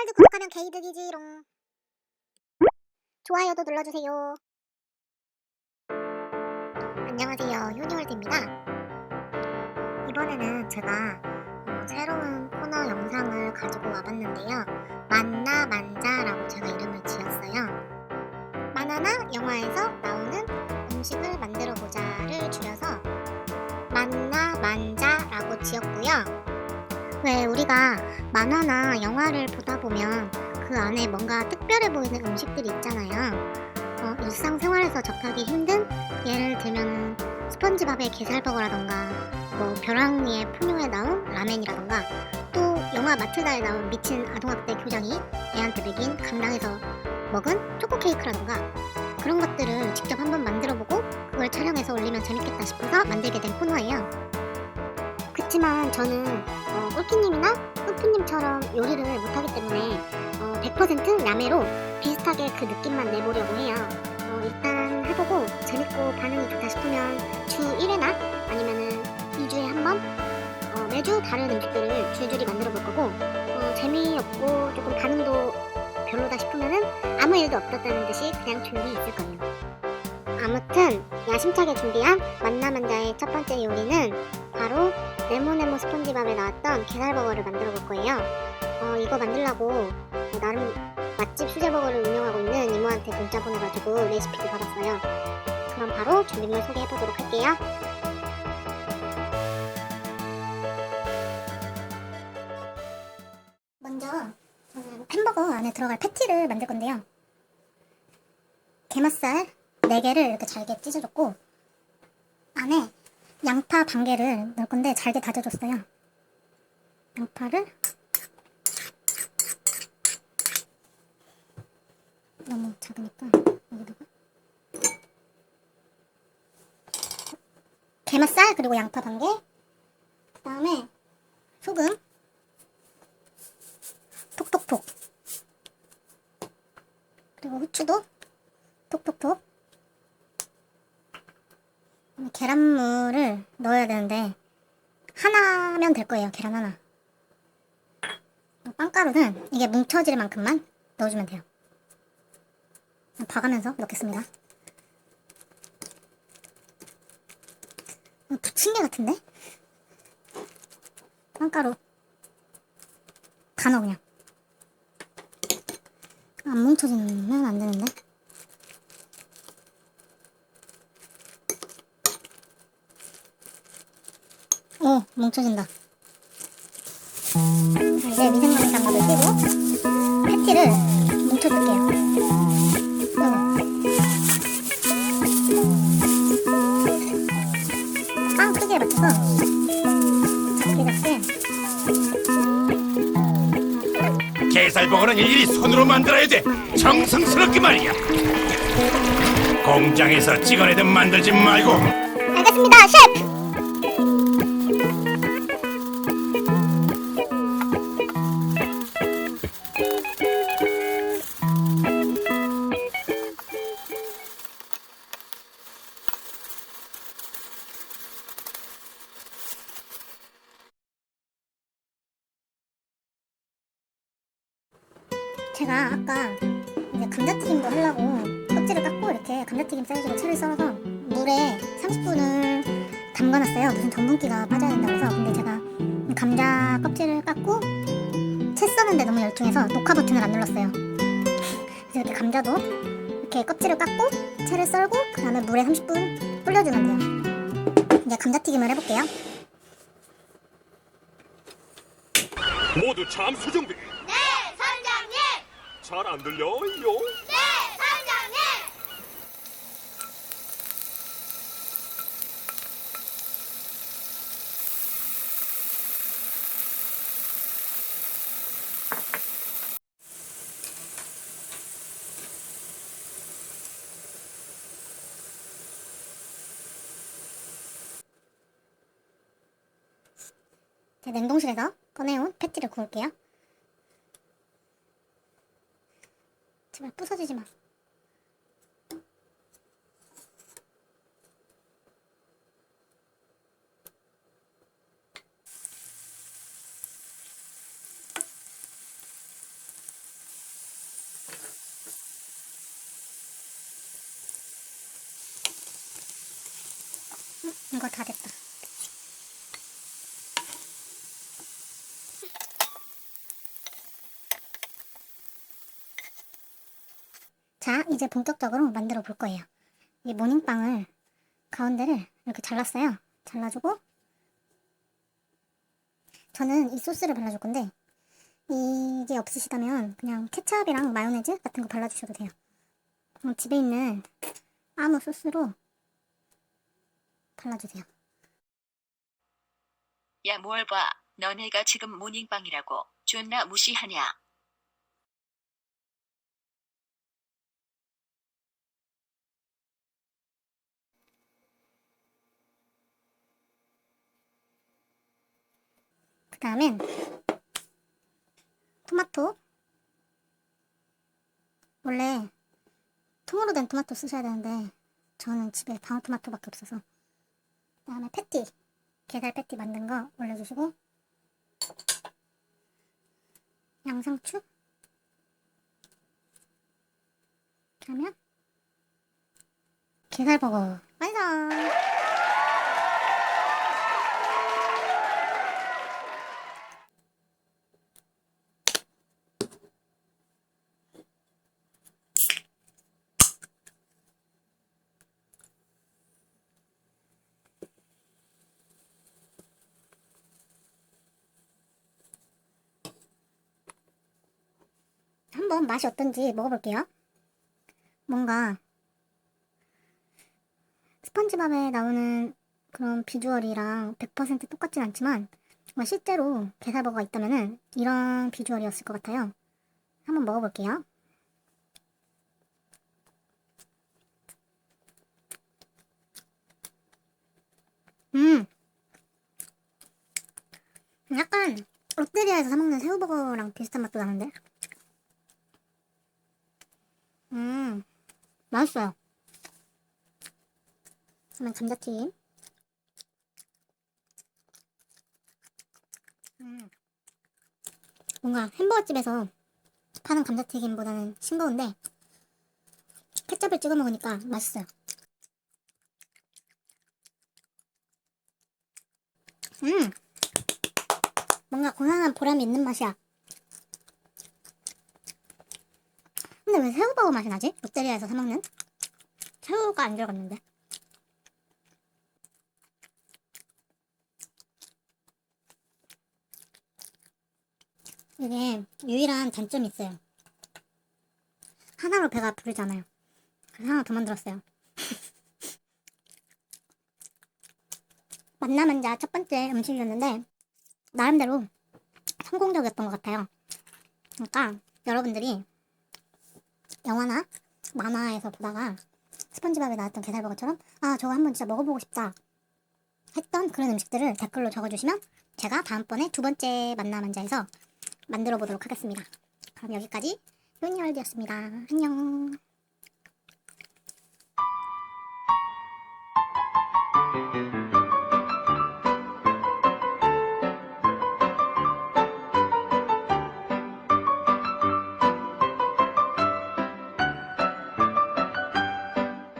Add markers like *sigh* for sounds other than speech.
효니월드 구독하면 개이득이지롱. 좋아요도 눌러주세요. 안녕하세요. 효니월드입니다. 이번에는 제가 어, 새로운 코너 영상을 가지고 와봤는데요. 만나 만자라고 제가 이름을 지었어요. 만화나 영화에서 안에 뭔가 특별해 보이는 음식들이 있잖아요. 어, 일상생활에서 접하기 힘든 예를 들면 스펀지밥의 게살버거라던가 뭐 벼랑리의 풍요에 나온 라멘이라던가 또 영화 마틀다에 나온 미친 아동학대 교장이 애한테 먹인 강당에서 먹은 초코 케이크라던가 그런 것들을 직접 한번 만들어보고 그걸 촬영해서 올리면 재밌겠다 싶어서 만들게 된 코너예요. 그치만 저는 어, 꿀키님이나 뿌프님처럼 요리를 못하기 때문에 어, 100% 야매로 비슷하게 그 느낌만 내보려고 해요. 어, 일단 해보고 재밌고 반응이 좋다 싶으면 주 1회나 아니면은 2주에 한 번? 어, 매주 다른 음식들을 줄줄이 만들어 볼 거고 어, 재미없고 조금 반응도 별로다 싶으면은 아무 일도 없었다는 듯이 그냥 조용히 있을 거예요. 아무튼 야심차게 준비한 만나만자의 첫 번째 요리는 바로 네모네모 스펀지밥에 나왔던 게살버거를 만들어 볼 거예요. 어, 이거 만들라고 어, 나름 맛집 수제버거를 운영하고 있는 이모한테 문자 보내가지고 레시피를 받았어요. 그럼 바로 준비물 소개해 보도록 할게요. 먼저 햄버거 안에 들어갈 패티를 만들 건데요. 게맛살 4개를 이렇게 잘게 찢어줬고 안에 양파 반 개를 넣을 건데 잘게 다져줬어요. 양파를 너무 작으니까 여기다가 게맛살 그리고 양파 반 개. 그 다음에 소금 톡톡톡 그리고 후추도 톡톡톡 계란물을 넣어야 되는데 하나면 될 거예요. 계란 하나. 빵가루는 이게 뭉쳐질 만큼만 넣어주면 돼요. 봐가면서 넣겠습니다. 어, 부침개 같은데? 빵가루 다 넣어 그냥. 안 뭉쳐지면 안 되는데. 어, 뭉쳐진다. 자, 이제 미생물 장갑을 끼고 패티를 뭉쳐줄게요. 어. 빵 크기에 맞춰서 작게 작게 게살버거는 일일이 손으로 만들어야 돼. 정성스럽게 말이야. 공장에서 찍어내든 만들지 말고 알겠습니다, 셰프! 제가 아까 이제 감자튀김도 하려고 껍질을 깎고 이렇게 감자튀김 사이즈로 채를 썰어서 물에 30분을 담가놨어요. 무슨 전분기가 빠져야 된다고 해서 근데 제가 감자 껍질을 깎고 채 써는데 너무 열중해서 녹화 버튼을 안 눌렀어요. 그래서 이렇게 감자도 이렇게 껍질을 깎고 채를 썰고 그 다음에 물에 30분 불려주면 돼요. 이제 감자튀김을 해볼게요. 모두 잠수 준비. 잘 안 들려요? 네, 선장님! 제 냉동실에서 꺼내온 패티를 구울게요. 제발 부서지지 마. 이거 다 됐다. 자, 이제 본격적으로 만들어 볼 거예요. 이 모닝빵을 가운데를 이렇게 잘랐어요. 잘라주고 저는 이 소스를 발라줄 건데 이게 없으시다면 그냥 케찹이랑 마요네즈 같은 거 발라주셔도 돼요. 어, 집에 있는 아무 소스로 발라주세요. 야, 뭘 봐. 너네가 지금 모닝빵이라고 존나 무시하냐? 그 다음엔 토마토. 원래 통으로 된 토마토 쓰셔야 되는데 저는 집에 방울토마토밖에 없어서. 그 다음에 패티. 게살 패티 만든 거 올려주시고. 양상추. 그러면 게살버거 완성 한번 맛이 어떤지 먹어볼게요. 뭔가 스펀지밥에 나오는 그런 비주얼이랑 100% 똑같진 않지만 실제로 게살버거가 있다면은 이런 비주얼이었을 것 같아요. 한번 먹어볼게요. 음, 약간 롯데리아에서 사 먹는 새우버거랑 비슷한 맛도 나는데. 음, 맛있어요. 그러면 감자튀김. 음, 뭔가 햄버거집에서 파는 감자튀김보다는 싱거운데 케첩을 찍어 먹으니까 맛있어요. 음, 뭔가 고상한 보람이 있는 맛이야. 근데 왜 새우버거 맛이 나지? 롯데리아에서 사 먹는? 새우가 안 들어갔는데. 이게 유일한 단점이 있어요. 하나로 배가 부르잖아요. 그래서 하나 더 만들었어요. *laughs* 만나만자 첫 번째 음식이었는데 나름대로 성공적이었던 것 같아요. 그러니까 여러분들이 영화나 만화에서 보다가 스펀지밥에 나왔던 게살버거처럼 아 저거 한번 진짜 먹어보고 싶다 했던 그런 음식들을 댓글로 적어주시면 제가 다음번에 두 번째 만나만자에서 만들어 보도록 하겠습니다. 그럼 여기까지 요니월드였습니다. 안녕.